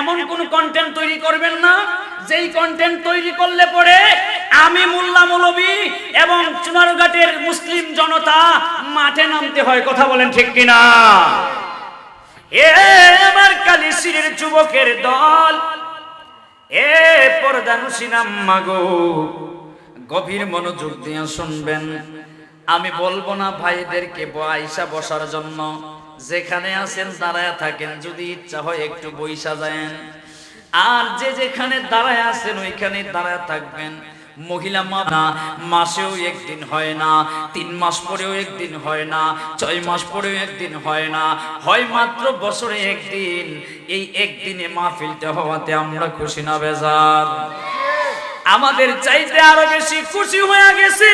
এমন কোন কন্টেন্ট তৈরি করবেন না, যেই কন্টেন্ট তৈরি করলে পরে আমি মোল্লা মৌলবী এবং চুনারঘাটের মুসলিম জনতা মাঠে নামতে হয়, কথা বলেন ঠিক কিনা? এ আমার কালিশির যুবকের দল, এ পর্দানুসিনাম মাগো গভীর মনোযোগ দিয়ে শুনবেন। আমি বলব না ভাইদেরকে আইসা বসার জন্য যেখানে আছেন, দাঁড়ায় থাকেন, যদি ইচ্ছা হয় একটু বইসা যায়েন। আর যে যেখানে দাঁড়ায় আছেন, ওইখানে দাঁড়ায় থাকবেন। মহিলা মা মাসেও একদিন হয় না, তিন মাস পরেও একদিন হয় না, ছয় মাস পরেও একদিন হয় না, হয় মাত্র বছরে একদিন। এই একদিনে মাহফিলটা হওয়াতে আমরা খুশি না বেজার। আমাদের চাইতে আরও বেশি খুশি হয়ে গেছে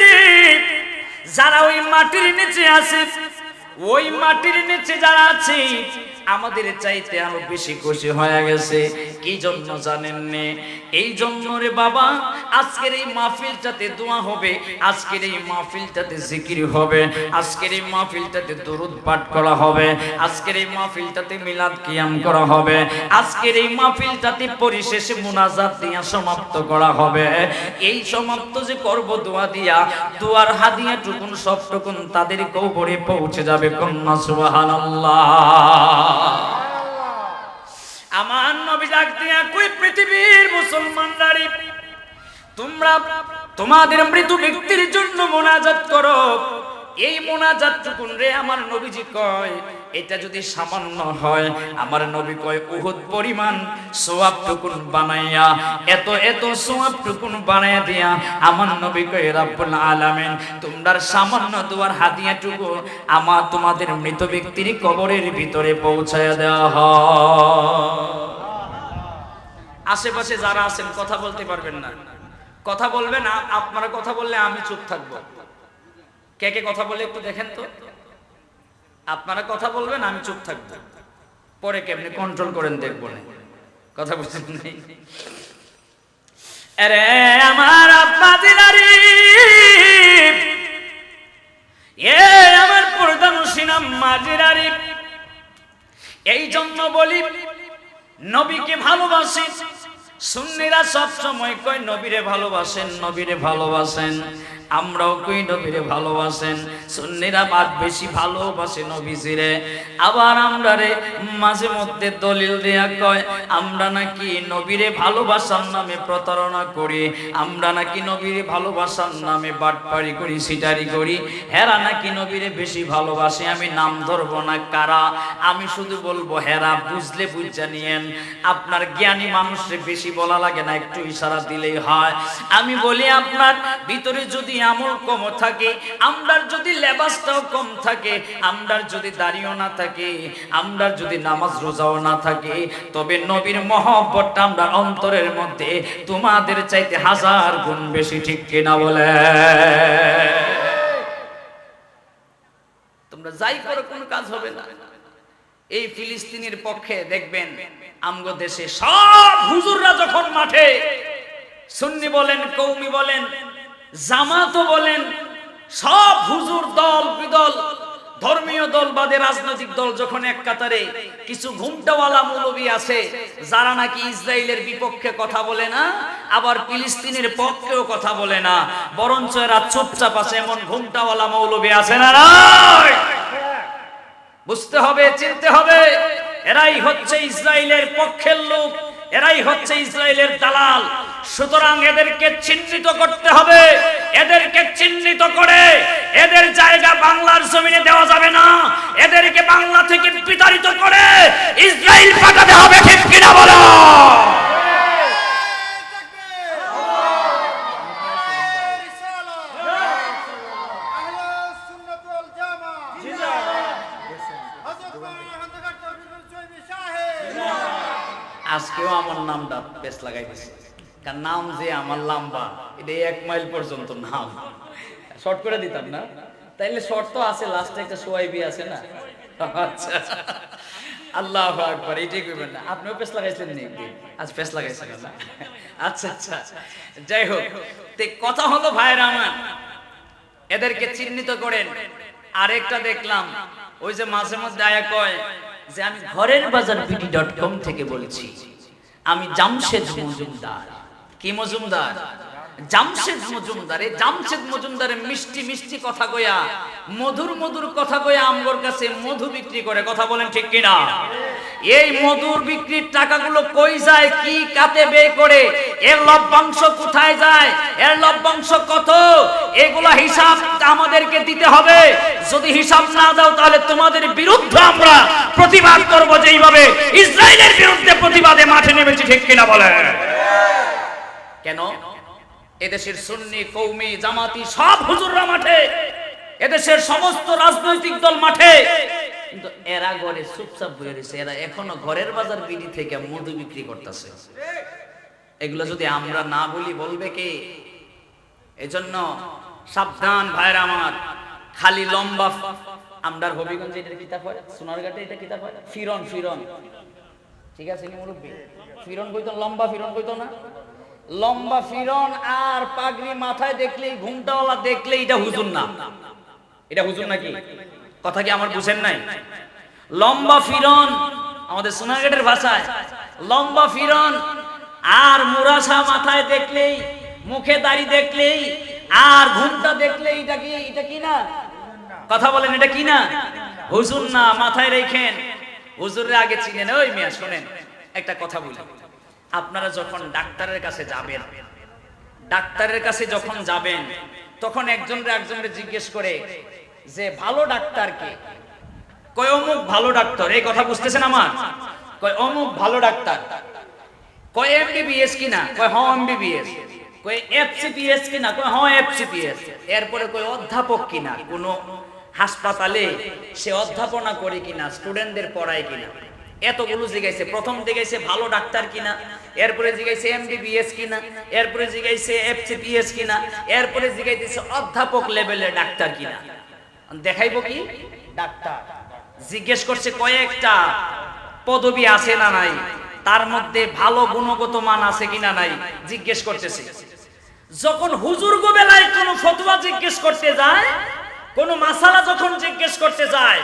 যারা ওই মাটির নিচে আছে ওই মাটির নিচে যারা আছে আমাদের চাইতে আরও বেশি খুশি হয়ে গেছে। কি জন্য জানেন নে? এই জন্য রে বাবা, আজকের এই মাহফিলটাতে দোয়া হবে, আজকের এই মাহফিলটাতে জিকির হবে, আজকের এই মাহফিলটাতে দরুদ পাঠ করা হবে, আজকের এই মাহফিলটাতে মিলাদ কিয়াম করা হবে, আজকের এই মাহফিলটাতে পরিশেষে মুনাজাত দিয়া সমাপ্ত করা হবে। এই সমাপ্ত যে করব দোয়া দিয়া, দোয়ার হাদিয়া টুকুন সব টুকুন তাদের কবরে পৌঁছে যাবে কন্যা, সুবহানাল্লাহ। আমার নবী ডাক দিয়া কই পৃথিবীর মুসলমান রে, তোমরা তোমাদের মৃত ব্যক্তির জন্য মোনাজাত করো। এই মোনাজাত টুকুন রে, আমার নবীজি কয়, এটা যদি সামান্য হয়, আমার নবী কয়, উহুদ পরিমাণ সোয়াব টুকুন বানাইয়া, এত এত সোয়াব টুকুন বানাইয়া দিয়া, আমার নবী কয়, রাব্বুল আলামিন, তোমরার সামান্য দুয়ার হাদিয়া টুকু আমার তোমাদের মৃত ব্যক্তির কবরের ভিতরে পৌঁছায়া দেওয়া হয়। আশেপাশে যারা আছেন, কথা বলতে পারবেন না। কথা বলবেন আপনারা কথা বললে আমি চুপ থাকব। কে কে কথা বলে একটু দেখেন তো। আপনারা কথা বলবেন, আমি চুপ থাকব। পরে কেমনি কন্ট্রোল করেন দেখব না। কথা বুঝছেন আরে আমার আব্বা দিলারি এ আমার প্রধান সিনাম মাজিরারি এই জন্য বলি, নবীকে ভালোবাসি। সুন্নিরা সব সময় কয়, নবীরে ভালোবাসেন নবীরে ভালোবাসেন। আমরাও কই নবীরে ভালোবাসেন? সুন্নিরা বাদ বেশি ভালোবাসে নবীজিরে। আবার আমরা রে মাঝে মধ্যে দলিল দেয়া কয়, আমরা নাকি নবীরে ভালোবাসার নামে প্রতারণা করি, আমরা নাকি নবীরে ভালোবাসার নামে বাটপাড়ি করি সিটারি করি। হেরা নাকি নবীরে বেশি ভালোবাসে, আমি নাম ধরবো না, কারা? আমি শুধু বলব, হেরা বুঝলে বুঝা নিয়েন। আপনার জ্ঞানী মানুষকে বেশি বলা লাগে না, একটু ইশারা দিলেই হয়। আমি বলি, আপনার ভিতরে যদি আমল কম থাকে, আমরার যদি লেবাসটাও কম থাকে, আমরার যদি দাড়িও না থাকে, আমরার যদি নামাজ রোজাও না থাকে, তবে নবীর মহব্বতটা আমরা অন্তরের মধ্যে তোমাদের চাইতে হাজার গুণ বেশি, ঠিক কিনা বলে? তোমরা যাই করো, কোনো কাজ হবে না। এই ফিলিস্তিনের পক্ষে দেখবেন, আমগো দেশে সব হুজুররা যখন মাঠে, সুন্নি বলেন, কৌমি বলেন জামাতও বলেন, সব হুজুর দল, বিদল, ধর্মীয় দল বাদে রাজনৈতিক দল যখন এক কাতারে কিছু ঘুমটাওয়ালা মৌলবী আছে, যারা নাকি ইসরায়েলের বিপক্ষে কথা বলে না, আবার ফিলিস্তিনের পক্ষেও কথা বলে না, বরঞ্চ এরা চুপচাপ আছে, এমন ঘুমটাওয়ালা মৌলবী আছে না বুঝতে হবে, চিনতে হবে, এরাই হচ্ছে ইসরায়েলের পক্ষের লোক, এরাই হচ্ছে ইসরায়েলের দালাল। সুতরাং এদেরকে চিহ্নিত করতে হবে। এদেরকে চিহ্নিত করে এদের জায়গা বাংলার জমিনে দেওয়া যাবে না। এদেরকে বাংলা থেকে বিতাড়িত করে ইসরায়েল পাঠাতে হবে, ঠিক কিনা বলো? আজকেও আমার নামটা পেস লাগাই দিছে কারণ নাম যে আমার লাম্বা এটা এক মাইল পর্যন্ত নাম। শর্ট করে দিতাম না? তাইলে শর্ট তো আছে লাস্টে একটা সোয়াইবি আছে না? আচ্ছা। আল্লাহ এটাই করবেন না। আপনিও আজ লাগাইছেন না। আচ্ছা আচ্ছা। যাই হোক, তে কথা আমার। এদেরকে চিহ্নিত করেন। দেখলাম, ওই যে মাঝে আয়া কয় যে, আমি ঘরের বাজার থেকে বলছি। আমি জামশেদ মজুমদার। কি মজুমদার? জামশেদ মজুমদার এই জামশেদ মজুমদারের মিষ্টি মিষ্টি কথা কয়া মধুর মধুর কথা কয়া আমগোর কাছে মধু বিক্রি করে, কথা বলেন ঠিক কিনা? এই মধুর বিক্রির টাকাগুলো কই যায়, কি কাতে ব্যয় করে, এর লভ্যাংশ কোথায় যায়, এর লভ্যাংশ কত? এগুলা হিসাব আমাদেরকে দিতে হবে। যদি হিসাব না দাও তাহলে তোমাদের বিরুদ্ধে আমরা প্রতিবাদ করব যেইভাবে, ইসরায়েলের বিরুদ্ধে প্রতিবাদে মাঠে নেমেছি, ঠিক কিনা বলে কেন? এদেশের সুন্নি, কৌমি, জামাতি সব হুজুররা মাঠে। এদেশের সমস্ত রাজনৈতিক দল মাঠে। কিন্তু এরা ঘরে চুপচাপ বয়ে রয়েছে। এরা এখনও ঘরের বাজার বিড়ি থেকে মধু বিক্রি করতেছে। এগুলো যদি আমরা না বলি, বলবে কে? এজন্য সাবধান ভাইরা আমার। খালি লম্বা আমরার হবিগঞ্জে এটা কিতাব হয়? সোনারঘাটে এটা কিতাব হয়? ফিরন ফিরন। ঠিক আছে মুরব্বী? ফিরন কইতো লম্বা, ফিরন কইতো না? লম্বা ফিরন আর পাগড়ি মাথায় দেখলেই, ঘুমটাওয়ালা দেখলেই এটা হুজুর না। এটা হুজুর নাকি? কথা কি আমার বুঝেন নাই? লম্বা ফিরন আমাদের সোনারঘাটের ভাষায়। লম্বা ফিরন আর মুরাসা মাথায় দেখলেই, মুখে দাড়ি দেখলেই, আর ঘুমটা দেখলেই এটা কি এটা কি না? কথা বলেন, এটা কি না? হুজুর না, মাথায় রেখেন। হুজুরের আগে চিনেন। ওই মিয়া, শোনেন, একটা কথা বলি। আপনারা যখন ডাক্তারের কাছে যাবেন, ডাক্তারের কাছে যখন যাবেন, তখন একজনরে একজনরে জিজ্ঞেস করে, যে ভালো ডাক্তার কে? কয়, অমুক ভালো ডাক্তার। এই কথা বুঝতেছেন আমার? কয়, অমুক ভালো ডাক্তার। কয়, এমবিবিএস কিনা কয় হ্যাঁ এমবিবিএস। কয়, এফসিপিএস কিনা কয় হ্যাঁ এফসিপিএস। এরপরে কয়, অধ্যাপক কিনা কোনো হাসপাতালে সে অধ্যাপনা করে কিনা, স্টুডেন্টদের পড়ায় কিনা। এতগুলো জিগাইছে প্রথম জিগাইছে ভালো ডাক্তার কিনা? এরপরে জিগাইছে এমবিবিএস কিনা? এরপরে জিগাইছে এফসিপিএস কিনা? এরপরে জিগাইতেছে অধ্যাপক লেভেলের ডাক্তার কিনা? দেখাইবো কি? ডাক্তার। জিজ্ঞেস করছে, কয়েকটা পদবি আছে না নাই? তার মধ্যে ভালো গুণগত মান আছে কিনা নাই? জিজ্ঞেস করতেছে। যখন হুজুর বেলায় কোনো ফতোয়া জিজ্ঞেস করতে যায়, কোন মাসালা যখন জিজ্ঞেস করতে যায়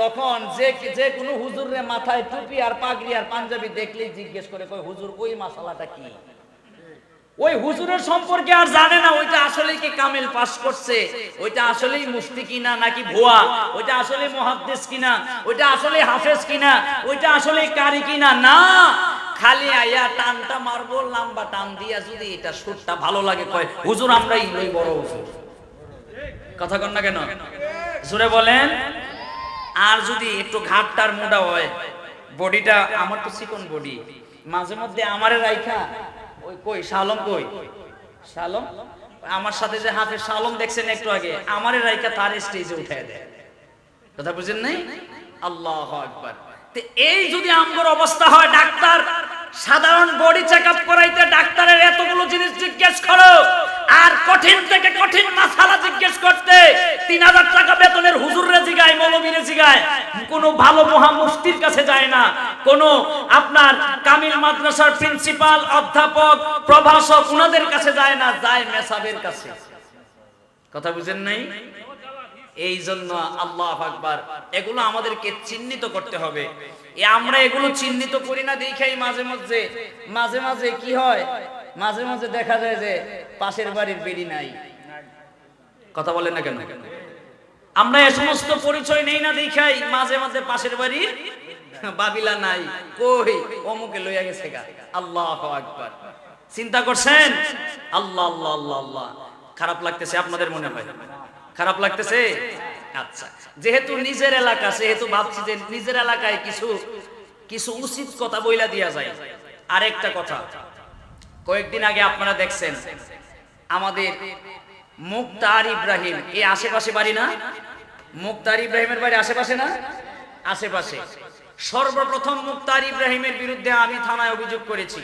তখন যে যে কোনো হুজুরের মাথায় টুপি আর পাগড়ি আর পাঞ্জাবি দেখলেই জিজ্ঞেস করে কই হুজুর, ওই মাসালাটা কি? ওই হুজুরের সম্পর্কে আর জানে না, ওইটা আসলে কি কামেল পাস করছে? ওইটা আসলেই মুফতি কিনা নাকি ভুয়া? ওইটা আসলে মুহাদ্দিস কিনা? ওইটা আসলে হাফেজ কিনা? ওইটা আসলে কারি কিনা? না, খালি আইয়া টানটা মারবো, লাম্বা টান দিয়া যদি এটা সুরটা ভালো লাগে, কয়, হুজুর আমরা ইলোই বড় হুজুর। কথা কন না কেন? জোরে বলেন। আর যদি একটু ঘাটটার মোটা হয়, বডিটা আমার তো চিকন বডি। মাঝে মধ্যে আমারে রাইখা, ওই কই, শালম কই? শালম? আমার সাথে যে হাফেজ শালম দেখছেন একটু আগে, আমারে রাইখা তার স্টেজে উঠায় দেয়। কথা বুঝেন নাই? আল্লাহ আকবার। এই যদি আমগর অবস্থা হয় ডাক্তার, সাধারণ বডি চেক আপ করাইতে ডাক্তারের এতগুলো জিনিস জিজ্ঞেস করো। আর কঠিন থেকে কঠিন মাসালা জিজ্ঞেস করতে তিন হাজার টাকা বেতনের হুজুররে জিগায়, মৌলবীরে জিগায়। কোন ভালো মহা মুফতির কাছে যায় না। কোন আপনার কামিল মাদ্রাসার প্রিন্সিপাল, অধ্যাপক, প্রভাষক উনাদের কাছে যায় না, যায় মেসাবের কাছে। কথা বুঝেন নাই? এই জন্য আল্লাহ আকবার, এগুলো আমাদেরকে চিহ্নিত করতে হবে। আমরা এগুলো চিহ্নিত করি না, দেখাই মাঝে মাঝে মাঝে মাঝে কি হয়? মাঝে মাঝে দেখা যায় যে পাশের বাড়ির বেড়ি নাই। কথা বলেন না কেন? আমরা এ সমস্ত পরিচয় নেই না দেখাই, মাঝে মাঝে পাশের বাড়ির বাবিলা নাই। কই? অমুকে লইয়া গেছে গা। আল্লাহ আকবার। চিন্তা করছেন? আল্লাহ আল্লাহ আল্লাহ আল্লাহ। খারাপ লাগতেছে আপনাদের মনে হয়? খারাপ লাগতেছে? আচ্ছা। যেহেতু নিজের এলাকা, সেহেতু ভাবছি যে নিজের এলাকায় কিছু কিছু উচিত কথা বইলা দিয়া যায়। আরেকটা কথা। কয়েকদিন আগে আপনারা দেখছেন আমাদের মুক্তার ইব্রাহিম। এই আশেপাশে বাড়ি না? মুক্তার ইব্রাহিমের বাড়ি আশেপাশে না? আশেপাশে। সর্বপ্রথম মুক্তার ইব্রাহিমের বিরুদ্ধে আমি থানায় অভিযোগ করেছি।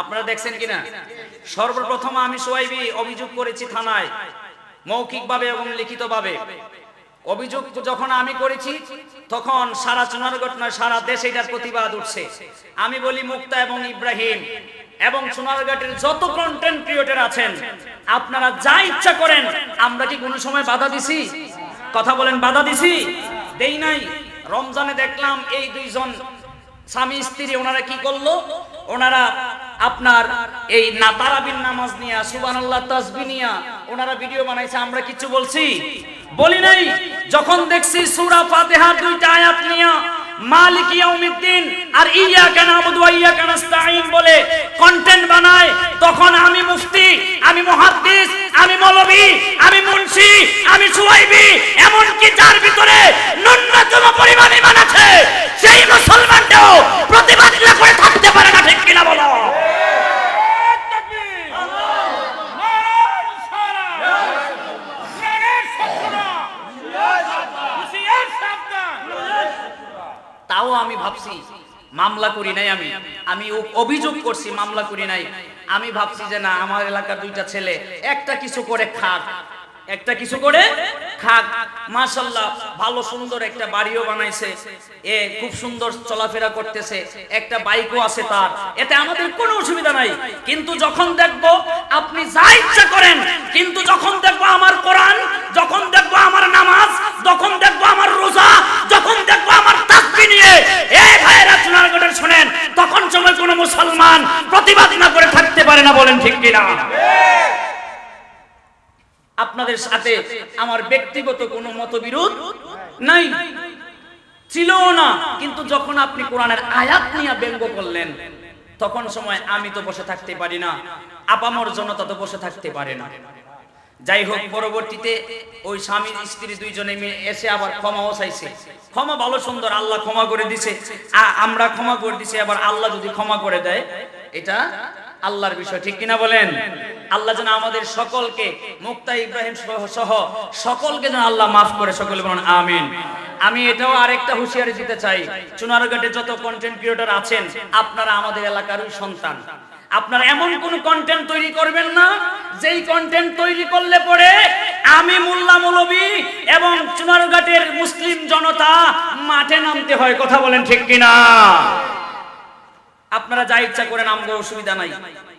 আপনারা দেখছেন কিনা? সর্বপ্রথম আমি সোয়াইবি অভিযোগ করেছি থানায়, মৌখিকভাবে এবং লিখিতভাবে। অভিযোগ যখন আমি করেছি, তখন সারা চুনারগট নয় সারা দেশে এটার প্রতিবাদ উঠছে। আমি বলি মুক্তা এবং ইব্রাহিম এবং সোনারঘাটের যত কন্টেন্ট ক্রিয়েটর আছেন, আপনারা যা ইচ্ছা করেন, আমরা কি কোনো সময় বাধা দিছি? কথা বলেন, বাধা দিছি? দেই নাই। রমজানে দেখলাম এই দুইজন স্বামী স্ত্রী, ওনারা কি করল? ওনারা আপনার এই না তারাবির নামাজ নিয়া, সুবহানাল্লাহ, তাসবি নিয়া, ওনারা ভিডিও বানাইছে, আমরা কিছু বলছি? বলি নাই। যখন দেখছি সূরা ফাতিহার দুইটা আয়াত নিয়া মালিক ইয়াউমিদ্দিন, আর ইয়াকা নাবুদু ওয়া ইয়াকা নাস্তাঈন বলে কন্টেন্ট বানায়, তখন আমি মুফতি, আমি মুহাদ্দিস, আমি মৌলভী আমি মুন্সি, আমি সুহাইবি এমন কি যার ভিতরে ন্যূনতম পরিমাণ ঈমান আছে, সেই মুসলমানটাও প্রতিবাদ করে থাকতে পারে না, ঠিক কিনা বলো? আমি ভাবছি, মামলা করি নাই আমি। আমি অভিযোগ করছি, মামলা করি নাই। আমি ভাবছি যে না, আমার এলাকার দুইটা ছেলে, একটা কিছু করে খাক। একটা কিছু করে খাক। মাশাল্লাহ ভালো সুন্দর একটা বাড়িও বানাইছে। এ খুব সুন্দর চলাফেরা করতেছে। একটা বাইকও আছে তার। এতে আমাদের কোনো অসুবিধা নাই। কিন্তু যখন দেখব আপনি যা ইচ্ছা করেন, কিন্তু যখন দেখব আমার কোরআন, যখন দেখব আমার নামাজ যখন দেখব আমার রোজা, যখন দেখব আমার তাসবি নিয়ে এই ভাইয়েরা চুনারগড়ের শুনেন, তখন সময় কোনো মুসলমান প্রতিবাদ না করে থাকতে পারে না বলেন ঠিক কিনা? আপনাদের সাথে আমার ব্যক্তিগত কোনো মতবিরোধ নাই। ছিলও না, কিন্তু যখন আপনি কোরআনের আয়াত নিয়ে ব্যঙ্গ করলেন, তখন সময় আমি তো বসে থাকতে পারি না, আপামর জনতা তো বসে থাকতে পারে না। যাই হোক পরবর্তীতে ওই স্বামী, স্ত্রী দুইজনে মিলে এসে আবার ক্ষমাও চাইছে ক্ষমা ভালো, সুন্দর, আল্লাহ ক্ষমা করে দিছে। আমরা ক্ষমা করে দিছি, আবার আল্লাহ যদি ক্ষমা করে দেয়, এটা আল্লাহর বিষয়, ঠিক কিনা বলেন? আল্লাহ যেন আমাদের সকলকে, মুক্তা ইব্রাহিম সহ সকলকে যেন আল্লাহ মাফ করে, সকলে বলেন, আমিন। আমি এটাও আরেকটা হুঁশিয়ারি দিতে চাই। চুনারঘাটে যত কন্টেন্ট ক্রিয়েটর আছেন, আপনারা আমাদের এলাকারই সন্তান। আপনারা এমন কোন কন্টেন্ট তৈরি করবেন না, যেই কন্টেন্ট তৈরি করলে পরে আমি মোল্লা মৌলবী এবং চুনারঘাটের মুসলিম জনতা মাঠে নামতে হয়, কথা বলেন ঠিক কিনা? আপনারা যা ইচ্ছা করেন আমাদের অসুবিধা নাই।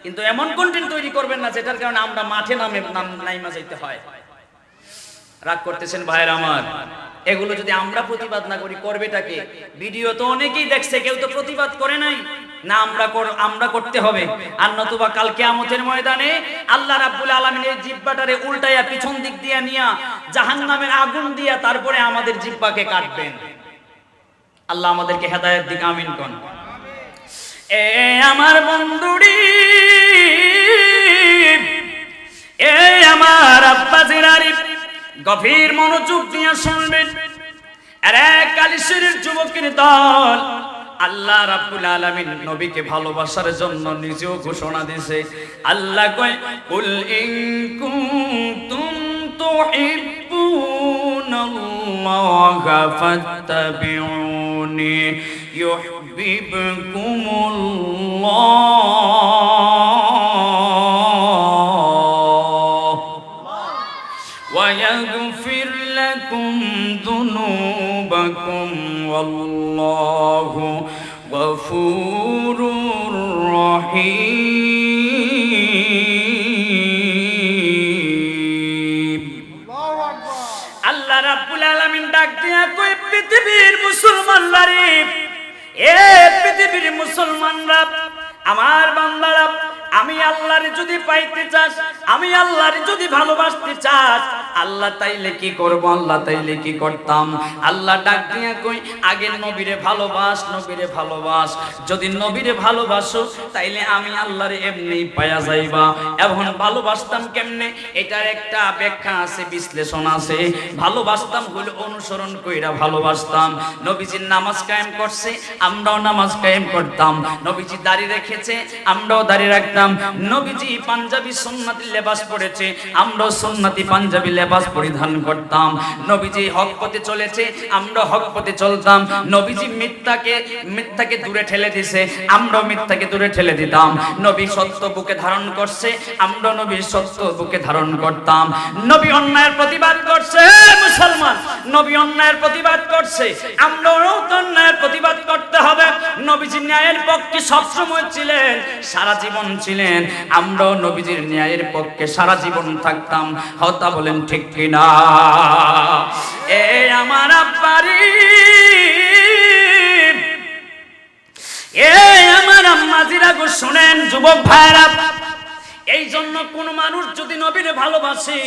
কিন্তু এমন কন্টেন্ট তৈরি করবেন না, যেটার কারণে আমরা মাঠে নামে, নাম- নাইমা যাইতে হয়। রাগ করতেছেন ভাইয়ের আমার। এগুলো যদি আমরা প্রতিবাদ না করি করবেটাকে ভিডিও তো অনেকেই দেখছে, কেউ তো প্রতিবাদ করে নাই। না, আমরা আমরা করতে হবে। আর নতুবা কাল কিয়ামতের ময়দানে আল্লাহ রাব্বুল আলামিনের জিব্বাটারে উল্টাইয়া পিছন দিক দিয়া নিয়া জাহান্নামের আগুন দিয়া তারপরে আমাদের জিব্বাকে কাটবেন। আল্লাহ আমাদেরকে হেদায়েত দিক, আমিন কোন। এ আমার বন্ধুরি, এ আমার আব্বা জিরারি গভীর মনোযোগ দিয়ে শুনবেন। আরে কালিশ্বরের যুবকের দল, আল্লাহ রাব্বুল আলামিন নবীকে ভালোবাসার জন্য নিজেও ঘোষণা দিয়েছে। আল্লাহ কয়, কুল ইন ذنوبكم والله غفور رحيم আল্লাহ রাব্বুল আলামিন ডাক দিয়া কই পৃথিবীর মুসলমানরা রে এ পৃথিবীর মুসলমানরা আমার বান্দারা আমি আল্লাহর যদি পাইতে চাস আমি আল্লাহর যদি ভালোবাসতে চাস আল্লাহ তাইলে কি করব, আল্লাহ তাইলে কি করতাম? আল্লাহ ডাক দিয়া কই, আগে নবীরে ভালোবাস নবীরে ভালোবাস। যদি নবীরে ভালোবাসো, তাইলে আমি আল্লাহর এমনি পায়া যাইবা। এখন ভালোবাসতাম কেমনে? এটার একটা ব্যাখ্যা আছে, বিশ্লেষণ আছে। ভালোবাসতাম হইল অনুসরণ কইরা ভালোবাসতাম। নবীজির নামাজ কায়েম করছে, আমরাও নামাজ কায়েম করতাম। নবীজি দাড়ি রেখেছে, আমরাও দাড়ি রাখতাম। নবীজি পাঞ্জাবি সুন্নাতি লেবাস পরেছে আমরাও সুন্নাতি পাঞ্জাবি লেবাস পরিধান করতাম। নবীজি হক পথে চলেছে, আমরা হক পথে চলতাম। নবীজি মিথ্যাকে মিথ্যাকে দূরে ঠেলে দিছে আমরাও মিথ্যাকে দূরে ঠেলে দিতাম। নবী সত্য বুকে ধারণ করছে, আমরা নবীর সত্য বুকে ধারণ করতাম। নবী অন্যায়ের প্রতিবাদ করছে মুসলমান! নবী অন্যায়ের প্রতিবাদ করছে, আমরাও তো হবে নবীজি ন্যায়ের পক্ষে সবসময় ছিলেন, সারা জীবন ছিলেন। আমরাও নবীজির ন্যায়ের পক্ষে সারা জীবন থাকতাম। হতা বলেন ঠিক কিনা? এ আমার আব্বারি, এ আমার আম্মাজিরা গো, শুনেন যুবক ভাইরা এই জন্য কোন মানুষ যদি নবীরে ভালোবাসে,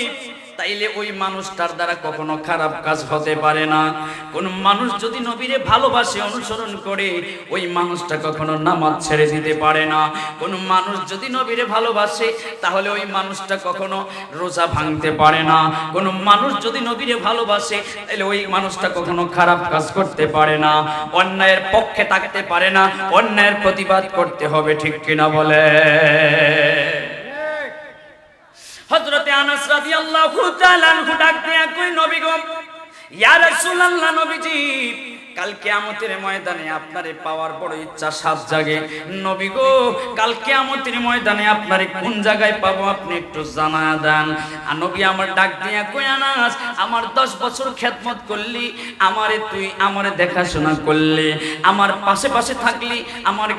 তাইলে ওই মানুষটার দ্বারা কখনো খারাপ কাজ হতে পারে না। কোন মানুষ যদি নবীরে ভালোবাসে, অনুসরণ করে, ওই মানুষটা কখনো নামাজ ছেড়ে দিতে পারে না। কোন মানুষ যদি নবীরে ভালোবাসে, তাহলে ওই মানুষটা কখনো রোজা ভাঙতে পারে না। কোন মানুষ যদি নবীরে ভালোবাসে তাহলে ওই মানুষটা কখনো খারাপ কাজ করতে পারে না। অন্যায়ের পক্ষে থাকতে পারে না। অন্যায়ের প্রতিবাদ করতে হবে, ঠিক কিনা বলে? হযরতে আনাস রাদিয়াল্লাহু তাআলা ডাক দিয়া কই নবী গো ইয়া রাসূলুল্লাহ নবীজি কাল কিয়ামতের ময়দানে আপনারে পাওয়ার বড় ইচ্ছা সাত জাগে। নবী গো ময়দানে আপনারে কোন জায়গায় পাবো আপনি একটু জানা দেন। আর নবী আমার ডাক দিয়া আমার 10 বছর করলি, আমারে তুই আমারে দেখাশোনা করলি, আমার পাশে পাশে থাকলি, আমার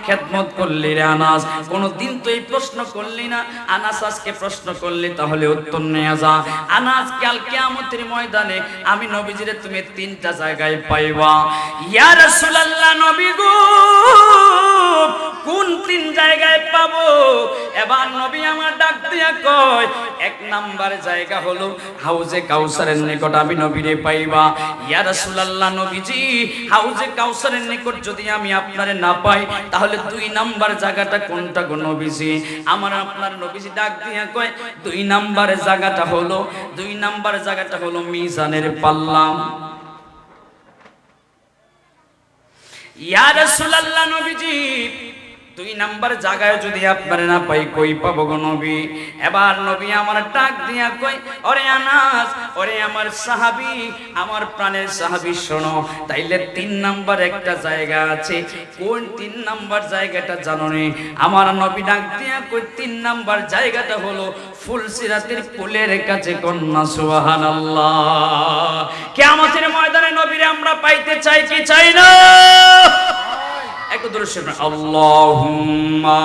করলি রে আনাস। কোনো দিন তো এই প্রশ্ন করলি না, আনাস আজকে প্রশ্ন করলি, তাহলে উত্তর নিয়ে যা। আনাস, কাল ময়দানে আমি নবীজিরে তুমি তিনটা জায়গায় পাইবা। ইয়া রাসূলুল্লাহ নবী গো, কোন তিন জায়গায় পাবো? এবার নবী আমার ডাক দিয়া কয়, এক নাম্বার জায়গা হলো হাউজে কাউসারের নিকট আমি নবীরে পাইবা। ইয়া রাসূলুল্লাহ নবীজি, হাউজে কাউসারের নিকট যদি আমি আপনারে না পাই, তাহলে দুই নাম্বার জায়গাটা কোনটা গো নবীজি? আমার আপনার নবীজি ডাক দিয়া কয়, দুই নাম্বার জায়গাটা হলো, দুই নাম্বার জায়গাটা হলো মিজানের পাল্লা। ইয়া রাসূলুল্লাহ নবীজি দুই নাম্বার জায়গায় যদি আপনারে না পাই, কই পাবো গো নবী? এবার নবী আমার ডাক দিয়া কই ওরে আনাস, ওরে আমার সাহাবী, আমার প্রাণের সাহাবী, শোনো, তাইলে তিন নাম্বার একটা জায়গা আছে। কোন তিন নাম্বার জায়গাটা জানো নে আমার নবী ডাক দিয়া কই তিন নাম্বার জায়গাটা হলো ফুলসিরাতের ফুলের কাছে কন্যা, সুবহানাল্লাহ। কিয়ামতের ময়দানে নবীরে আমরা পাইতে চাই কি চাই না? একটু দূরে আল্লাহুম্মা।